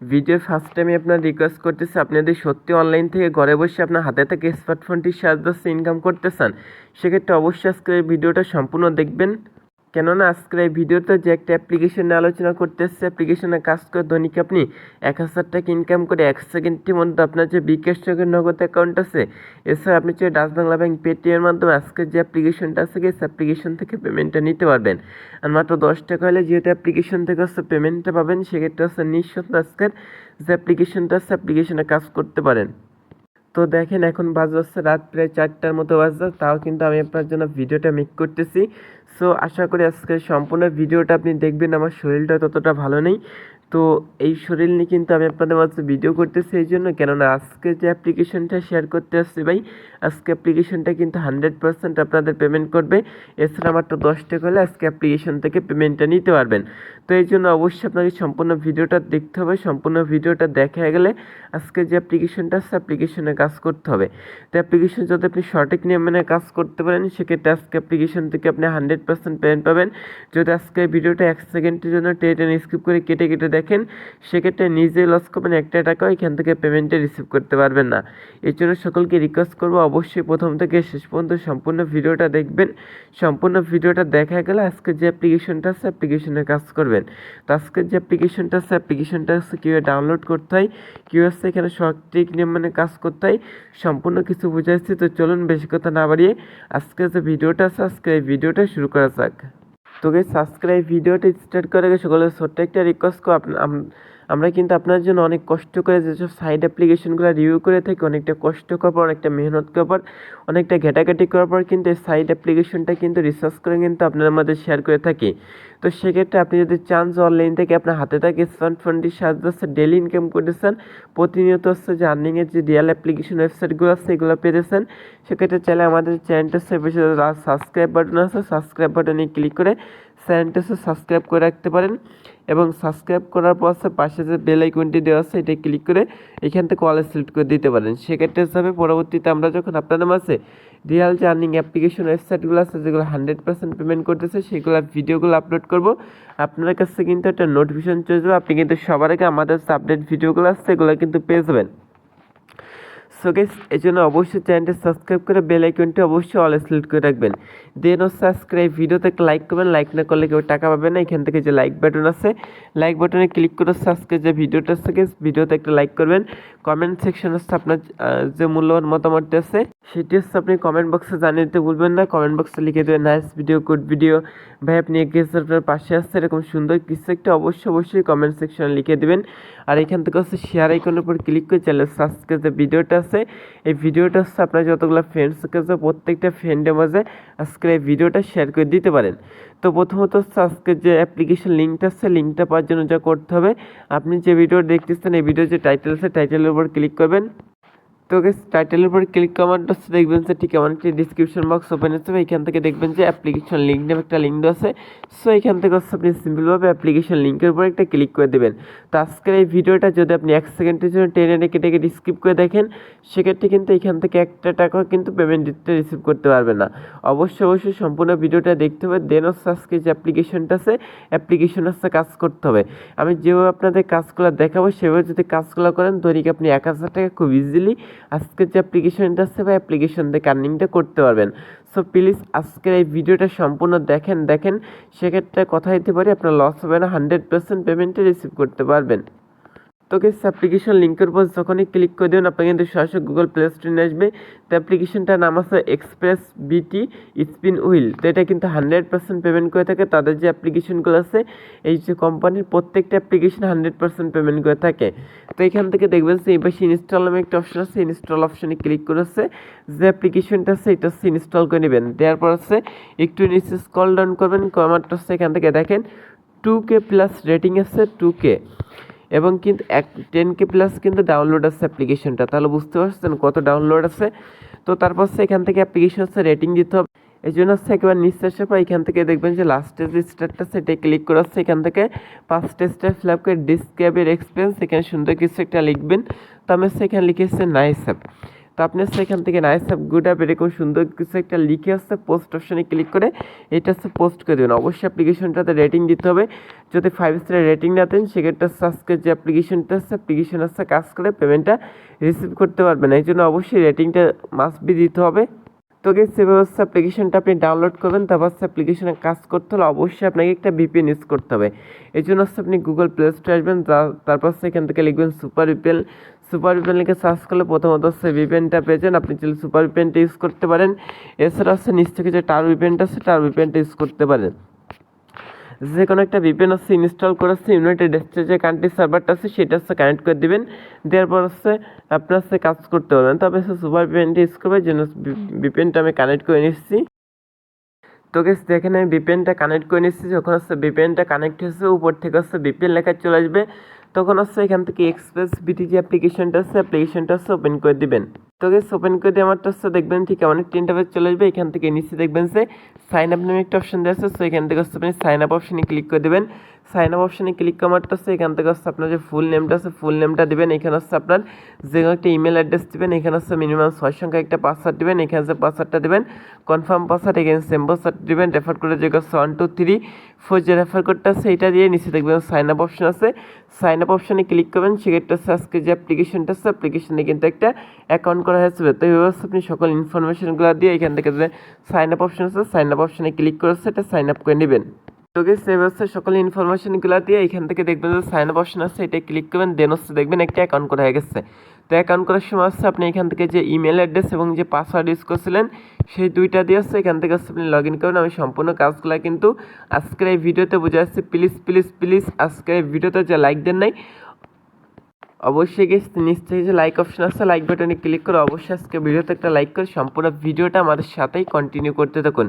Video first টাইমে আপনার request করতেছি, আপনি যদি সত্যি অনলাইন থেকে ঘরে বসে আপনার হাতে থেকে স্মার্টফোনটির সাহায্যে ইনকাম করতে চান, সেক্ষেত্রে অবশ্যই আজকের এই ভিডিওটা সম্পূর্ণ দেখবেন। কেননা আজকের এই ভিডিওতে যে একটা অ্যাপ্লিকেশন নিয়ে আলোচনা করতে এসছে অ্যাপ্লিকেশনে কাজ করে দৈনিক আপনি এক হাজার টাকা ইনকাম করে এক সেকেন্ডের মধ্যে আপনার যে বিকাশ চোখের নগদ অ্যাকাউন্ট আছে, এছাড়া আপনি যে ডাচ বাংলা ব্যাংক পেটিএমের মাধ্যমে আজকের যে অ্যাপ্লিকেশনটা আছে, সেই অ্যাপ্লিকেশন থেকে পেমেন্টটা নিতে পারবেন। আর মাত্র দশ টাকা হলে যেহেতু অ্যাপ্লিকেশন থেকে হচ্ছে পেমেন্টটা পাবেন, সেক্ষেত্রে হচ্ছে নিঃসন্দেহে আজকের যে অ্যাপ্লিকেশনটা আছে অ্যাপ্লিকেশনে কাজ করতে পারেন। তো দেখেন এখন বাজ হচ্ছে রাত প্রায় চারটার মতো বাজছে তাও কিন্তু আমি আপনার জন্য ভিডিওটা মেক করতেছি। সো আশা করি আজকে সম্পূর্ণ ভিডিওটা আপনি দেখবেন, আমার শরীরটা ততটা ভালো নেই। তো এই শরীর নিয়ে কিন্তু আমি আপনাদের মাঝে ভিডিও করতেছি, এই জন্য কেননা আজকে যে অ্যাপ্লিকেশনটা শেয়ার করতে আসছি ভাই, আজকে অ্যাপ্লিকেশনটা কিন্তু হান্ড্রেড পার্সেন্ট আপনাদের পেমেন্ট করবে। এছাড়া মাত্র দশ টাকা হলে আজকে অ্যাপ্লিকেশন থেকে পেমেন্টটা নিতে পারবেন। তো এই জন্য অবশ্যই আপনাকে সম্পূর্ণ ভিডিওটা দেখতে হবে, সম্পূর্ণ ভিডিওটা দেখা গেলে আজকে যে অ্যাপ্লিকেশনটা আছে অ্যাপ্লিকেশনে কাজ করতে হবে। তো অ্যাপ্লিকেশন যদি আপনি সঠিক নিয়ম কাজ করতে পারেন, সেক্ষেত্রে আজকে অ্যাপ্লিকেশন থেকে আপনি হান্ড্রেড পার্সেন্ট পেমেন্ট পাবেন। যদি আজকে ভিডিওটা এক সেকেন্ডের জন্য টেনে স্কিপ করে কেটে কেটে দেখেন, সেক্ষেত্রে নিজে লস করবেন একটা টাকাও এখান থেকে পেমেন্টে রিসিভ করতে পারবেন না। এর জন্য সকলকে রিকোয়েস্ট করব, অবশ্যই প্রথম থেকে শেষ পর্যন্ত সম্পূর্ণ ভিডিওটা দেখবেন। সম্পূর্ণ ভিডিওটা দেখা গেলে আজকে যে অ্যাপ্লিকেশনটা আছে অ্যাপ্লিকেশনে কাজ করবেন। তো আজকে যে অ্যাপ্লিকেশনটা আছে অ্যাপ্লিকেশনটা আছে কীভাবে ডাউনলোড করতে হয় কী হচ্ছে এখানে সঠিক নিয়ম মানে কাজ করতে হয়, সম্পূর্ণ কিছু বুঝাইছি। তো চলুন, বেশি কথা না বাড়িয়ে আজকে যে ভিডিওটা আছে আজকে এই ভিডিওটা শুরু করা যাক। তোকে সাবস্ক্রাইব ভিডিওটা স্টার্ট করে সকলের ছোট্ট একটা রিকোয়েস্ট করো আমরা কিন্তু আপনার জন্য অনেক কষ্ট করে যেসব সাইড অ্যাপ্লিকেশনগুলো রিভিউ করে থাকি, অনেকটা কষ্ট করার পর, অনেকটা মেহনত করার পর, অনেকটা ঘেটাঘেটি করার পর কিন্তু এই সাইড অ্যাপ্লিকেশনটা কিন্তু রিসার্চ করে কিন্তু আপনার মধ্যে শেয়ার করে থাকি। তো সেক্ষেত্রে আপনি যদি চান যে অনলাইন থেকে আপনার হাতে থাকে স্মার্টফোনটির সাহায্যে হচ্ছে ডেলি ইনকাম করতেছেন, প্রতিনিয়ত হচ্ছে যে আর্নিংয়ের যে রিয়েল অ্যাপ্লিকেশন ওয়েবসাইটগুলো আছে, এগুলো পেতেছেন, সেক্ষেত্রে চাইলে আমাদের চ্যানেলটা সাবস্ক্রাইব বাটন আছে সাবস্ক্রাইব বাটনে ক্লিক করে চ্যানেলটা সাবস্ক্রাইব করে রাখতে পারেন এবং সাবস্ক্রাইব করার পর পাশে যে বেল আইকনটি দেওয়া আছে এটা ক্লিক করে এখান থেকে অলে সিলেক্ট করে দিতে পারেন। সেক্ষেত্রে হিসাবে পরবর্তীতে আমরা যখন আপনাদের মাঝে রিয়াল যে আর্নিং অ্যাপ্লিকেশন ওয়েবসাইটগুলো আছে, যেগুলো হান্ড্রেড পার্সেন্ট পেমেন্ট করতেছে, সেগুলো ভিডিওগুলো আপলোড করব। আপনার কাছে কিন্তু একটা নোটিফিকেশন চলে যাবে। আপনি কিন্তু সবার আগে আমাদের আপডেট ভিডিওগুলো আসছে এগুলো কিন্তু পেয়ে যাবেন। সো গেস এই জন্য অবশ্যই চ্যানেলটা সাবস্ক্রাইব করে বেল আইকনটি অবশ্যই অল সিলেক্ট করে রাখবেন। দেন আজকে এই ভিডিওতে লাইক করবেন লাইক না করলে কেউ টাকা পাবে না। এখান থেকে যে লাইক বাটন আছে লাইক বাটনে ক্লিক করে আজকে যে ভিডিওটা আছে ভিডিওতে একটা লাইক করবেন। কমেন্ট সেকশন হচ্ছে আপনার যে মূল্যবান মতামতটা আছে, সেটি হচ্ছে আপনি কমেন্ট বক্সে জানিয়ে দিতে ভুলবেন না। কমেন্ট বক্সে লিখে দেবেন নাইস ভিডিও গুড ভিডিও ভাই, আপনি এগিয়েছে আপনার পাশে আসছে এরকম সুন্দর কিছু একটা অবশ্যই অবশ্যই কমেন্ট সেকশনে লিখে দেবেন। আর এখান থেকে হচ্ছে শেয়ার আইকনের উপর ক্লিক করে চ্যানেল সাবস্ক্রাইব যে ভিডিওটা আছে, এই ভিডিওটা হচ্ছে আপনার যতগুলো ফ্রেন্ডস আছে, প্রত্যেকটা ফ্রেন্ডের মাঝে আজকে এই ভিডিওটা শেয়ার করে দিতে পারেন। তো প্রথমত হচ্ছে আজকে যে অ্যাপ্লিকেশন লিঙ্কটা আছে লিঙ্কটা পাওয়ার জন্য যা করতে হবে, আপনি যে ভিডিও দেখতেছেন, এই ভিডিও যে টাইটেল আছে টাইটেলের উপর ক্লিক করবেন। তো টাইটেলের উপর ক্লিক করার হচ্ছে দেখবেন যে ঠিক আমার একটি ডিসক্রিপশন বক্স ওপেন হচ্ছে। এখান থেকে দেখবেন যে অ্যাপ্লিকেশন লিঙ্ক নামে একটা লিঙ্ক আছে। সো এখান থেকে হচ্ছে আপনি সিম্পলভাবে অ্যাপ্লিকেশন লিঙ্কের উপর একটা ক্লিক করে দেবেন। তো আজকের এই ভিডিওটা যদি আপনি এক সেকেন্ডের জন্য টেনে রেখে টেকে স্কিপ করে দেখেন, সেক্ষেত্রে কিন্তু এখান থেকে একটা টাকাও কিন্তু পেমেন্ট দিতে রিসিভ করতে পারবে না। অবশ্যই অবশ্যই সম্পূর্ণ ভিডিওটা দেখতে হবে। দেন হচ্ছে আজকে যে অ্যাপ্লিকেশনটা আছে অ্যাপ্লিকেশন হচ্ছে কাজ করতে হবে। আমি যেভাবে আপনাদের কাজগুলো দেখাবো, সেভাবে যদি কাজগুলো করেন দৈনিক আপনি এক হাজার টাকা খুব ইজিলি আজকের যে অ্যাপ্লিকেশনটা আছে বা অ্যাপ্লিকেশন থেকে আর্নিংটা করতে পারবেন। সো প্লিজ আজকের এই ভিডিওটা সম্পূর্ণ দেখেন দেখেন, সেক্ষেত্রে কথা দিতে পারি, আপনার লস হবে না হান্ড্রেড পার্সেন্ট পেমেন্টে রিসিভ করতে পারবেন। তো গেস অ্যাপ্লিকেশন লিঙ্কের উপর যখনই ক্লিক করে দেবেন আপনার কিন্তু সরাসরি গুগল প্লে স্টোরে আসবে। তো অ্যাপ্লিকেশনটার নাম আছে এক্সপ্রেস বিটি স্পিন হুইল তো এটা কিন্তু হান্ড্রেড পার্সেন্ট পেমেন্ট করে থাকে। তাদের যে অ্যাপ্লিকেশনগুলো আছে, এই যে কোম্পানির প্রত্যেকটা অ্যাপ্লিকেশন হান্ড্রেড পার্সেন্ট পেমেন্ট করে থাকে। তো এখান থেকে দেখবেন যে এই পাশে ইনস্টল নামে একটা অপশন আছে। ইনস্টল অপশনে ক্লিক করেছে যে অ্যাপ্লিকেশনটা আছে, এটা হচ্ছে ইনস্টল করে নেবেন। দেওয়ার পর হচ্ছে একটু নিচে স্কল ডাউন করবেন। কমারটা হচ্ছে এখান থেকে দেখেন টু কে প্লাস রেটিং আছে টু কে এবং কিন্তু এক টেন কে প্লাস কিন্তু ডাউনলোড আছে অ্যাপ্লিকেশনটা তাহলে বুঝতে পারছেন কত ডাউনলোড আছে? তো তারপর হচ্ছে এখান থেকে অ্যাপ্লিকেশন হচ্ছে রেটিং দিতে হবে। এই জন্য হচ্ছে একেবারে আসার পর এখান থেকে দেখবেন যে লাস্টের যে স্টারটা সেটা ক্লিক করে হচ্ছে এখান থেকে পাঁচটা স্টার ফিল আপ করে ডিসক্রাইবের এক্সপিরিয়েন্স এখানে সুন্দর কিছু একটা লিখবেন। তো আমি হচ্ছে এখানে লিখেছে নাইস অ্যাপ তো আপনি হচ্ছে এখান থেকে নাইস অ্যাপ গুড অ্যাপ এরকম সুন্দর কিছু একটা লিখে হচ্ছে পোস্ট অপশনে ক্লিক করে এটা হচ্ছে পোস্ট করে দেবেন। অবশ্যই অ্যাপ্লিকেশনটাতে রেটিং দিতে হবে। যদি ফাইভ স্টার রেটিং না দেন, সেক্ষেত্রে হচ্ছে আজকে যে অ্যাপ্লিকেশনটা আছে অ্যাপ্লিকেশন হচ্ছে কাজ করে পেমেন্টটা রিসিভ করতে পারবেন। এই জন্য অবশ্যই রেটিংটা মাস্ট বি দিতে হবে। তো গেস সেভাবে হচ্ছে অ্যাপ্লিকেশনটা আপনি ডাউনলোড করবেন, তারপর হচ্ছে অ্যাপ্লিকেশনে কাজ করতে হলে অবশ্যই আপনাকে একটা ভিপিএন ইউজ করতে হবে। এই জন্য হচ্ছে আপনি গুগল প্লে স্টোরে আসবেন তারপর হচ্ছে এখান থেকে লিখবেন সুপার ভিপিএন সুপার ভিপিএন লিখে সার্চ করলে প্রথমত হচ্ছে ভিপিএনটা পেয়েছেন আপনি চাইলে সুপার ভিপিএনটা ইউজ করতে পারেন। এছাড়া হচ্ছে নিচ থেকে যে টার ভিপিএনটা আছে, টার ভিপিএনটা ইউজ করতে পারেন। যে কোনো একটা ভিপিএন হচ্ছে ইনস্টল করে হচ্ছে ইউনাইটেড স্টেটে যে কান্ট্রি সার্ভারটা আছে, সেটা হচ্ছে কানেক্ট করে দিবেন। দেওয়ার পর হচ্ছে আপনার হচ্ছে কাজ করতে পারবেন। তবে হচ্ছে সুপার ভিপিএনটা ইউজ করবে, যেন ভিপিএনটা আমি কানেক্ট করে নিচ্ছি। তো গেস দেখেন আমি ভিপিএনটা কানেক্ট করে নিচ্ছি। যখন হচ্ছে ভিপিএনটা কানেক্ট হয়েছে, উপর থেকে হচ্ছে ভিপিএন লেখা চলে আসবে। তখন হচ্ছে এখান থেকে এক্সপ্রেস বিটি যে অ্যাপ্লিকেশনটা আছে অ্যাপ্লিকেশনটা হচ্ছে ওপেন করে দিবেন। তো গেস ওপেন করে দিয়ে আমারটা হচ্ছে দেখবেন ঠিক অনেক তিনটা পেজ চলে আসবে, এখান থেকে নিচে দেখবেন যে সাইন আপ নামে একটা অপশন দেওয়া আছে সো এখান থেকে হচ্ছে আপনি সাইন আপ অপশনে ক্লিক করে দেবেন। সাইন আপ অপশনে ক্লিক করারটা হচ্ছে এখান থেকে হচ্ছে আপনার যে ফুল নেমটা আছে ফুল নেমটা দেবেন। এখানে হচ্ছে আপনার যে কোনো একটা ইমেল অ্যাড্রেস দেবেন, এখানে হচ্ছে মিনিমাম ছয় সংখ্যা একটা পাসওয়ার্ড দেবেন, এখানে যে পাসওয়ার্ডটা দেবেন কনফার্ম পাসওয়ার্ড এখানে সেম পাসওয়ার্ড দেবেন রেফার করে যে হচ্ছে ওয়ান টু থ্রি ফোর যে রেফার কোডটা আছে এটা দিয়ে নিচে দেখবেন সাইন আপ অপশন আছে। সাইন আপ অপশনে ক্লিক করবেন, সেক্ষেত্রে হচ্ছে আজকে যে অ্যাপ্লিকেশনটা আছে অ্যাপ্লিকেশনে কিন্তু একটা অ্যাকাউন্ট করা হয়েছে, তো হচ্ছে আপনি সকল ইনফরমেশনগুলো দিয়ে এখান থেকে যে সাইন আপ অপশন আছে সাইন আপ অপশনে ক্লিক করে এটা সাইন আপ করে নেবেন। তো এই হচ্ছে সকল ইনফরমেশনগুলো দিয়ে এখান থেকে দেখবেন যে সাইন আপ অপশন আছে, এটা ক্লিক করবেন দেন হচ্ছে দেখবেন একটা অ্যাকাউন্ট করা হয়ে গেছে। তো অ্যাকাউন্ট করার সময় হচ্ছে আপনি এখান থেকে যে ইমেল অ্যাড্রেস এবং যে পাসওয়ার্ড ইউজ করছিলেন, সেই দুইটা দিয়ে হচ্ছে এখান থেকে হচ্ছে আপনি লগ ইন করবেন। আমি সম্পূর্ণ কাজগুলো কিন্তু আজকের এই ভিডিওতে বোঝা যাচ্ছে প্লিজ প্লিজ প্লিজ আজকের এই ভিডিওতে যে লাইক দেন নাই অবশ্যই গেস নিচ থেকে যে লাইক অপশন আছে লাইক বাটনে ক্লিক করে অবশ্যই আজকে ভিডিওতে একটা লাইক করে সম্পূর্ণ ভিডিওটা আমাদের সাথেই কন্টিনিউ করতে থাকুন।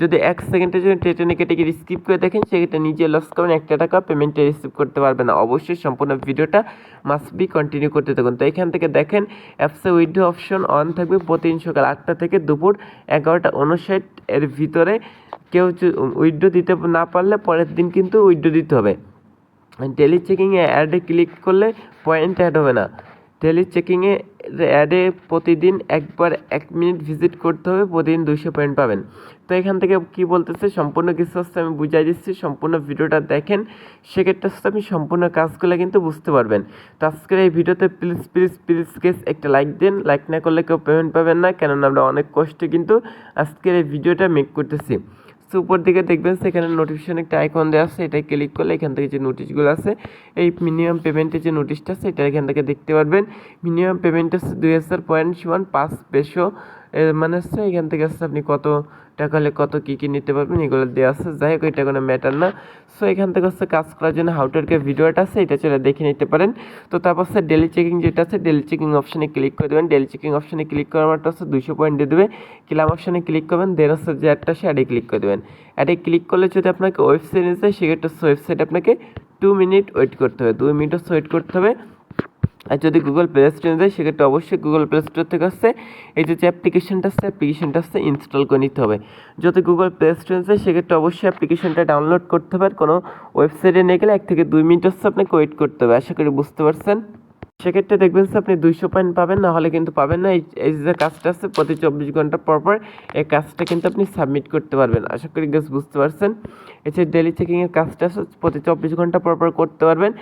যদি এক সেকেন্ডের জন্য টেটনে কেটে গিয়ে স্কিপ করে দেখেন, সেক্ষেত্রে নিজে লস করবেন, একটা টাকা পেমেন্টে রিসিভ করতে পারবেন না। অবশ্যই সম্পূর্ণ ভিডিওটা মাস্ট বি কন্টিনিউ করতে থাকুন। তো এখান থেকে দেখেন অ্যাপসে উইড্রো অপশন অন থাকবে প্রতিদিন সকাল আটটা থেকে দুপুর এগারোটা উনষাট এর ভিতরে কেউ উইড্রো দিতে না পারলে পরের দিন কিন্তু উইড্রো দিতে হবে। ডেলি চেকিংয়ে অ্যাডে ক্লিক করলে পয়েন্ট অ্যাড হবে না। ডেলি চেকিংয়ে অ্যাডে প্রতিদিন একবার এক মিনিট ভিজিট করতে হবে, প্রতিদিন দুশো পয়েন্ট পাবেন। তো এখান থেকে কি বলতেছে? সম্পূর্ণ কিছু হচ্ছে আমি বুঝাই দিচ্ছি, সম্পূর্ণ ভিডিওটা দেখেন। সেক্ষেত্রে হচ্ছে আপনি সম্পূর্ণ কাজগুলো কিন্তু বুঝতে পারবেন। তো আজকের এই ভিডিওতে প্লিজ প্লিজ প্লিজ কেস একটা লাইক দেন। লাইক না করলে কেউ পেমেন্ট পাবেন না, কেননা আমরা অনেক কষ্টে কিন্তু আজকের এই ভিডিওটা মেক করতেছি। সো উপর দিকে দেখবেন সেখানে নোটিফিকেশন একটা আইকন দেওয়া আছে এটা ক্লিক করলে এখান থেকে যে নোটিশগুলো আছে, এই মিনিমাম পেমেন্টের যে নোটিশটা আছে, এটা এখান থেকে দেখতে পারবেন। মিনিমাম পেমেন্ট আছে দুই হাজার পয়েন্ট সমান পাঁচ পেশো মানে হচ্ছে এখান থেকে আসছে, আপনি কত টাকা হলে কত কী কী নিতে পারবেন, এগুলো দেওয়া আছে যাই হোক, এটা কোনো ম্যাটার না। সো, এখান থেকে হচ্ছে কাজ করার জন্য হাউটারকে ভিডিওটা আছে, এটা চলে দেখে নিতে পারেন। তো তারপর হচ্ছে ডেলি চেকিং যেটা আছে ডেলি চেকিং অপশানে ক্লিক করে দেবেন। ডেলি চেকিং অপশানে ক্লিক করার মাত্র হচ্ছে দুশো পয়েন্ট দিয়ে দেবে। ক্লাম অপশানে ক্লিক করবেন দেন হচ্ছে যে অ্যাডটা আছে অ্যাডে ক্লিক করে দেবেন। অ্যাডে ক্লিক করলে যদি আপনাকে ওয়েবসাইট নিতে সেক্ষেত্রে হচ্ছে ওয়েবসাইট আপনাকে টু মিনিট ওয়েট করতে হবে। দুই মিনিট হচ্ছে ওয়েট করতে হবে। আর যদি গুগল প্লে স্টোরে যায় সেক্ষেত্রে অবশ্যই গুগল প্লে স্টোর থেকে আসছে এই যে অ্যাপ্লিকেশনটা আসছে অ্যাপ্লিকেশনটা আসছে ইনস্টল করে নিতে হবে। যদি গুগল প্লে স্টোরে যায় সেক্ষেত্রে অবশ্যই অ্যাপ্লিকেশনটা ডাউনলোড করতে হবে আর কোনো ওয়েবসাইটে নিয়ে গেলে এক থেকে দুই মিনিট আসছে আপনাকে ওয়েট করতে হবে। আশা করি বুঝতে পারছেন? সেক্ষেত্রে দেখবেন আপনি দুইশো পয়েন্ট পাবেন না হলে কিন্তু পাবেন না। এই যে কাজটা আছে, প্রতি চব্বিশ ঘণ্টা পর পর এই কাজটা কিন্তু আপনি সাবমিট করতে পারবেন। আশা করি গেস বুঝতে পারছেন। এছাড়া ডেলি চেকিংয়ের কাজটা প্রতি চব্বিশ ঘণ্টা পর পর করতে পারবেন।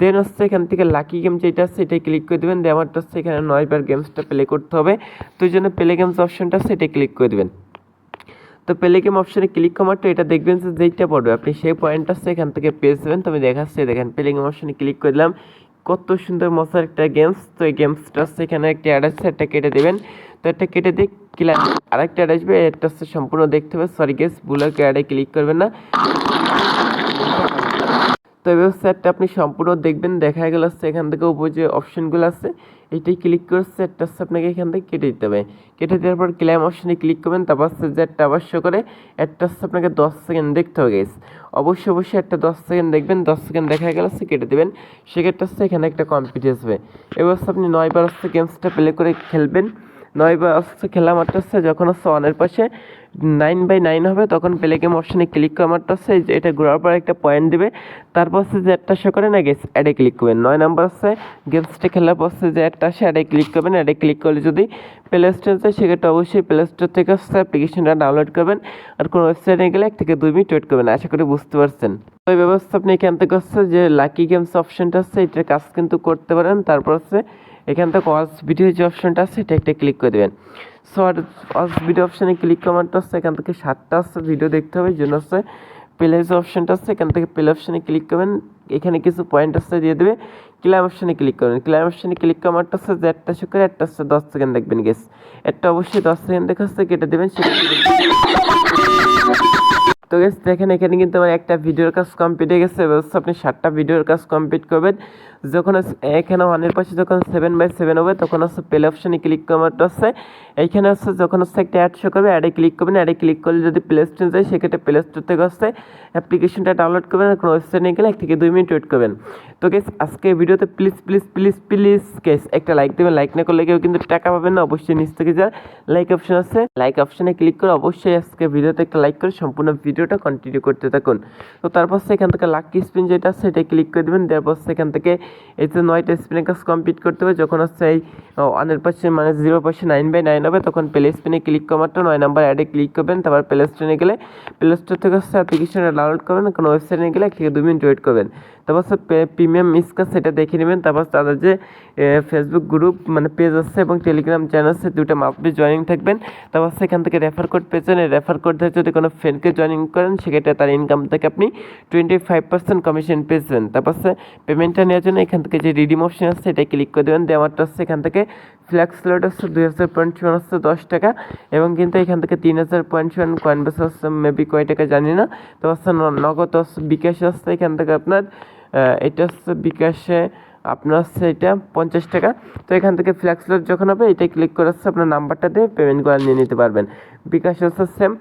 দেন হচ্ছে এখান থেকে লাকি গেম যেটা আছে এটাই ক্লিক করে দেবেন। দিয়ে আমারটা হচ্ছে এখানে নয়বার গেমসটা প্লে করতে হবে। তো এই জন্য প্লে গেমস অপশনটা আছে এটাই ক্লিক করে দেবেন। তো প্লে গেম অপশানে ক্লিক করার তো এটা দেখবেন যে যেইটা পড়বে, আপনি সেই পয়েন্টটা এখান থেকে পেয়ে যাবেন। তো আমি দেখাচ্ছি, দেখেন প্লে গেম অপশানে ক্লিক করে দিলাম। কত সুন্দর মজার একটা গেমস তো এই গেমসটা এখানে একটা অ্যাড আছে একটা কেটে দেবেন। তো একটা কেটে দিয়ে ক্লিক আরেকটা অ্যাড আসবে এটা সম্পূর্ণ দেখতে হবে। সরি গেস বুলারকে অ্যাডে ক্লিক করবেন না। তো এই ওয়েবসাইটটা আপনি সম্পূর্ণ দেখবেন দেখা গেল হচ্ছে এখান থেকে উপর যে অপশনগুলো আছে, এটাই ক্লিক করছে একটা হচ্ছে আপনাকে এখান থেকে কেটে দিতে হবে। কেটে দেওয়ার পর ক্লেম অপশনে ক্লিক করবেন, তারপর হচ্ছে যে একটা অবশ্য করে একটা হচ্ছে আপনাকে দশ সেকেন্ড দেখতে হবে গেস অবশ্যই অবশ্যই একটা দশ সেকেন্ড দেখবেন, দশ সেকেন্ড দেখা গেল হচ্ছে কেটে দেবেন। সেক্ষেত্রে হচ্ছে এখানে একটা কমপ্লিট আসবে। এবার হচ্ছে আপনি নয়বার হচ্ছে গেমসটা প্লে করে খেলবেন। নয় বা হচ্ছে খেলা মারতে হচ্ছে, যখন হচ্ছে অনের পাশে নাইন বাই নাইন হবে, তখন প্লে গেম অপশানে ক্লিক করা মারতে হচ্ছে এটা ঘোরার পর একটা পয়েন্ট দেবে। তারপর হচ্ছে যে একটা শো করে না গেস অ্যাডে ক্লিক করবেন। নয় নাম্বার হচ্ছে গেমসটা খেলার পর হচ্ছে যে একটা আসে অ্যাডে ক্লিক করবেন। অ্যাডে ক্লিক করলে যদি প্লে স্টোর যায় সেক্ষেত্রে অবশ্যই প্লে স্টোর থেকে হচ্ছে অ্যাপ্লিকেশনটা ডাউনলোড করবেন। আর কোনো ওয়েবসাইটে গেলে এক থেকে দুই মিনিট ওয়েট করবেন, আশা করি বুঝতে পারছেন। তো এই ব্যবস্থা আপনি এখান থেকে হচ্ছে যে লাকি গেমস অপশনটা আছে এটার কাজ কিন্তু করতে পারেন। তারপর হচ্ছে এখান থেকে ওয়াচ ভিডিও যে অপশনটা আছে এটা একটা ক্লিক করে দেবেন। সো আর ওয়াচ ভিডিও অপশানে ক্লিক করাটা হচ্ছে এখান থেকে সাতটা হচ্ছে ভিডিও দেখতে হবে জন্য হচ্ছে প্লে যে অপশনটা আছে, এখান থেকে প্লে অপশানে ক্লিক করবেন। এখানে কিছু পয়েন্ট আছে দিয়ে দেবে। ক্লাইম অপশানে ক্লিক করবেন। ক্লাইম অপশানে ক্লিক করাটা হচ্ছে যে একটা শো করে একটা হচ্ছে দশ সেকেন্ড দেখবেন গেস একটা অবশ্যই দশ সেকেন্ড দেখা হচ্ছে কেটে দেবেন, সেটা তো গেস দেখেন, এখানে কিন্তু আমার একটা ভিডিওর কাজ কমপ্লিট হয়ে গেছে। এবার হচ্ছে আপনি সাতটা ভিডিওর কাজ কমপ্লিট করবেন। যখন এখানে ওয়ানের পাশে যখন সেভেন বাই সেভেন হবে, তখন হচ্ছে প্লে অপশানে ক্লিক করাটা হচ্ছে এইখানে হচ্ছে যখন হচ্ছে একটা অ্যাড শো করবে অ্যাডে ক্লিক করবেন। অ্যাডে ক্লিক করলে যদি প্লে স্টোর যায়, সেক্ষেত্রে প্লে স্টোর থেকে হচ্ছে অ্যাপ্লিকেশনটা ডাউনলোড করবেন কোনো নিয়ে গেলে এক থেকে দুই মিনিট ওয়েট করবেন। তো গেস আজকে ভিডিওতে please please please please guys একটা লাইক দেবেন। লাইক না করলে কেউ কিন্তু টাকা পাবেন না, অবশ্যই নিচ থেকে যা লাইক অপশন আছে লাইক অপশানে ক্লিক করে অবশ্যই আজকে ভিডিওতে একটা লাইক করে সম্পূর্ণ ভিডিওটা কন্টিনিউ করতে থাকুন। তো তারপর সেখান থেকে লাকি স্পিন যেটা সেটা ক্লিক করে দেবেন। তারপর সেখান থেকে এই যে নয়টা স্পিনের কাজ কমপ্লিট করতে হবে। যখন হচ্ছে এই ওয়ানের পাশে মানে জিরো পাশে নাইন বাই নাইন হবে, তখন প্লে স্পিনে ক্লিক করাটা নয় নাম্বার অ্যাডে ক্লিক করবেন। তারপর প্লে স্টোরে গেলে প্লে স্টোর থেকে হচ্ছে অ্যাপ্লিকেশনটা ডাউনলোড করবেন। কোনো ওয়েবসাইটে গেলে এক দুই মিনিট ওয়েট করবেন। তারপর প্রিমিয়াম মিসকাস সেটা দেখে নেবেন। তারপর তাদের যে ফেসবুক গ্রুপ মানে পেজ আছে এবং টেলিগ্রাম চ্যানেল আছে দুটো মাপে জয়েনিং থাকবেন। তারপর সেখান থেকে রেফার কোড পেয়েছেন রেফার কোড থেকে যদি কোনো ফ্রেন্ডকে জয়েনিং করেন, সেক্ষেত্রে তার ইনকাম থেকে আপনি টোয়েন্টি ফাইভ পার্সেন্ট কমিশন পেয়েছেন তারপর পেমেন্টটা নেওয়ার জন্য এখান থেকে যে রিডিম অপশন আছে সেটা ক্লিক করে দেবেন। দেওয়ারটা হচ্ছে এখান থেকে ফ্ল্যাক্স লোড হচ্ছে দুই হাজার পয়েন্ট চুয়ান হচ্ছে দশ টাকা। এবং কিন্তু এখান থেকে তিন হাজার পয়েন্ট চুয়ান কয়েন বেস হচ্ছে মেবি কয় টাকা জানি না। তো হচ্ছে নগদ হচ্ছে বিকাশ হচ্ছে এখান থেকে আপনার এটা হচ্ছে বিকাশে আপনার হচ্ছে এটা পঞ্চাশ টাকা। তো এখান থেকে ফ্ল্যাক্স লোড যখন হবে এটা ক্লিক করে হচ্ছে আপনার নাম্বারটা দিয়ে পেমেন্ট করে নিয়ে নিতে পারবেন। বিকাশ হচ্ছে সেম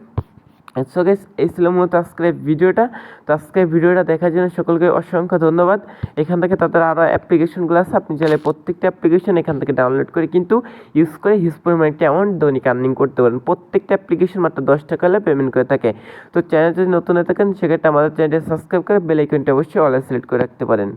সো গেস এই ছিল মূলত আজকের ভিডিওটা। তো আজকের ভিডিওটা দেখার জন্য সকলকে অসংখ্য ধন্যবাদ। এখান থেকে তাদের আরও অ্যাপ্লিকেশনগুলো আছে। আপনি চাইলে প্রত্যেকটা অ্যাপ্লিকেশন এখান থেকে ডাউনলোড করে কিন্তু ইউজ করে হিউজ পরিমাণে একটা অ্যামাউন্ট দৈনিক আর্নিং করতে পারেন। প্রত্যেকটা অ্যাপ্লিকেশন মাত্র দশ টাকা হলে পেমেন্ট করে থাকে। তো চ্যানেল যদি নতুন হয়ে থাকেন, সেক্ষেত্রে আমাদের চ্যানেলটি সাবস্ক্রাইব করে বেল আইকনটা অবশ্যই অল সিলেক্ট করে রাখতে পারেন।